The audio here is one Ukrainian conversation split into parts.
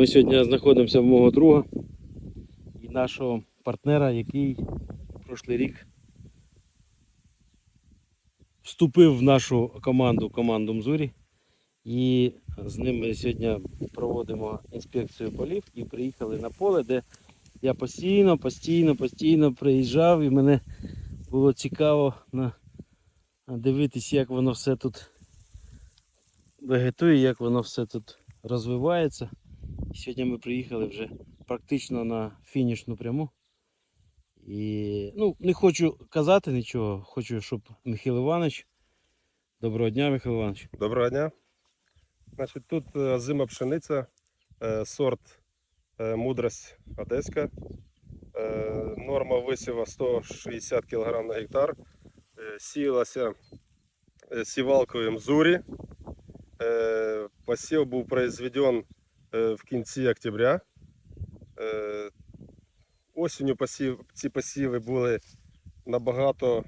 Ми сьогодні знаходимося в мого друга і нашого партнера, який прошлий рік вступив в нашу команду, команду Мзурі. І з ним ми сьогодні проводимо інспекцію полів і приїхали на поле, де я постійно, постійно, постійно приїжджав і мене було цікаво на, дивитись, як воно все тут вегетує, як воно все тут розвивається. Сьогодні ми приїхали вже практично на фінішну пряму. І ну, не хочу казати нічого, хочу, щоб Михайло Іванович. Доброго дня, Михайло Іванович. Доброго дня. Значить, тут е, озима пшениця, е, сорт е, мудрость одеська. Норма висіва 160 кг на гектар. Сіялася сівалкою Мзурі. Посів був произведен в кінці октября. Е, Осінню посів, ці посіви були набагато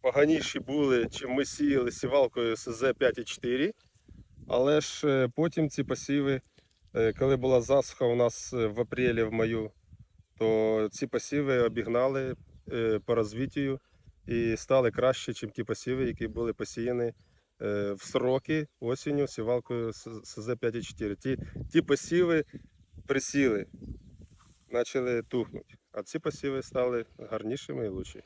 поганіші були, чим ми сіяли сівалкою СЗ 5,4. Але ж е, потім ці посіви, е, коли була засуха у нас е, в апрелі, в маю, то ці посіви обігнали е, по розвиттю і стали краще, ніж ті посіви, які були посіяні е, в сроки осінню сівалкою СЗ 5,4. Ті, ті посіви присіли, почали тухнути. А ці посіви стали гарнішими і лучші.